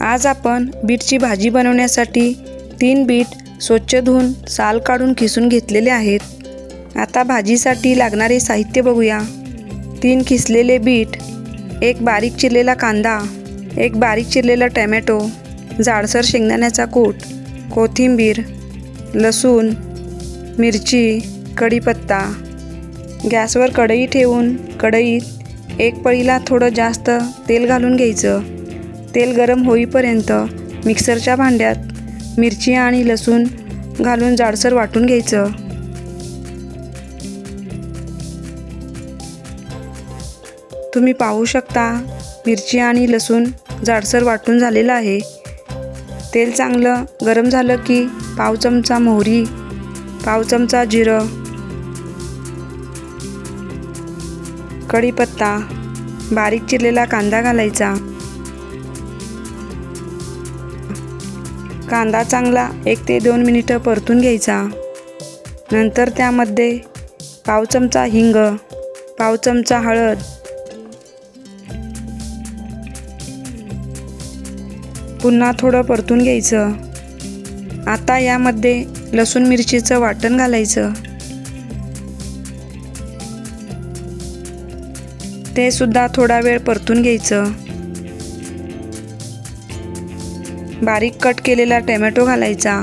आज आपण बीटची भाजी बनवण्यासाठी तीन बीट स्वच्छ धुवून साल काढून खिसून घेतलेले आहेत. आता भाजीसाठी लागणारे साहित्य बघूया. तीन खिसलेले बीट एक बारीक चिरलेला कांदा एक बारीक चिरलेला टॅमॅटो जाडसर शेंगदाण्याचा कूट कोथिंबीर लसूण मिरची कढीपत्ता. गॅसवर कढई ठेवून कढईत एक पळीला थोडं जास्त तेल घालून घ्यायचं. तेल गरम होईपर्यंत मिक्सरच्या भांड्यात मिरची आणि लसूण घालून जाडसर वाटून घ्यायचं. तुम्ही पाहू शकता मिरची आणि लसूण जाडसर वाटून झालेलं आहे. तेल चांगलं गरम झालं की पाव चमचा मोहरी पाव चमचा जिरं कढीपत्ता बारीक चिरलेला कांदा घालायचा. कांदा चांगला एक ते दोन मिनिटं परतून घ्यायचा. नंतर त्यामध्ये पाव चमचा हिंग पाव चमचा हळद पुन्हा थोडं परतून घ्यायचं. आता यामध्ये लसूण मिरचीचं वाटण घालायचं. ते सुद्धा थोडा वेळ परतून घ्यायचं. बारीक कट केलेला टॅमॅटो घालायचा.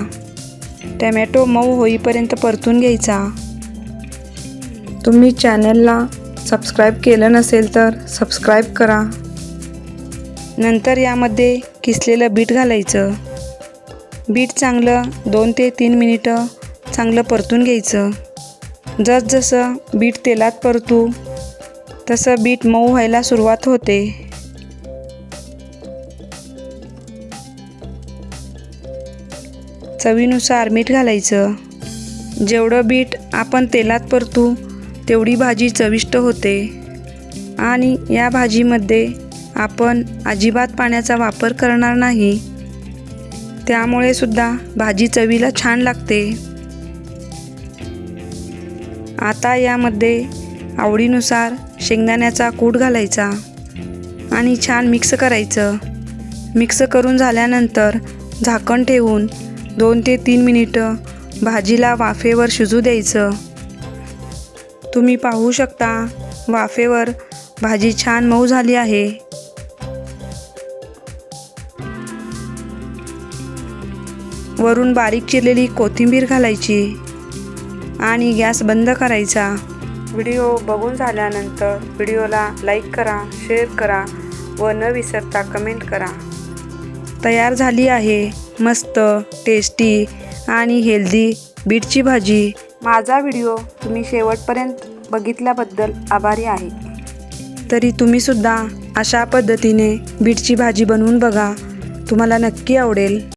टॅमॅटो मऊ होईपर्यंत परतून घ्यायचा. तुम्ही चॅनलला सबस्क्राईब केलं नसेल तर सबस्क्राईब करा. नंतर यामध्ये किसलेलं बीट घालायचं. बीट चांगलं दोन ते तीन मिनिटं चांगलं परतून घ्यायचं. जसजसं बीट तेलात परतू तसं बीट मऊ व्हायला सुरुवात होते. चवीनुसार मीठ घालायचं. जेवढं बीट आपण तेलात परतू तेवढी भाजी चविष्ट होते. आणि या भाजीमध्ये आपण अजिबात पाण्याचा वापर करणार नाही. त्यामुळे सुद्धा भाजी चवीला छान लागते. आता यामध्ये आवडीनुसार शेंगदाण्याचा कूट घालायचा आणि छान मिक्स करायचं. मिक्स करून झाल्यानंतर झाकण ठेवून दोन ते तीन मिनिटं भाजीला वाफेवर शिजू द्यायचं. तुम्ही पाहू शकता वाफेवर भाजी छान मऊ झाली आहे. वरून बारीक चिरलेली कोथिंबीर घालायची आणि गॅस बंद करायचा. व्हिडिओ बघून झाल्यानंतर व्हिडिओला लाईक करा शेअर करा व न विसरता कमेंट करा. तयार झाली आहे. मस्त टेस्टी आणि हेल्दी बीटची भाजी. माझा व्हिडिओ तुम्ही शेवटपर्यंत बघितल्याबद्दल आभारी आहे. तरी तुम्हीसुद्धा अशा पद्धतीने बीटची भाजी बनवून बघा. तुम्हाला नक्की आवडेल.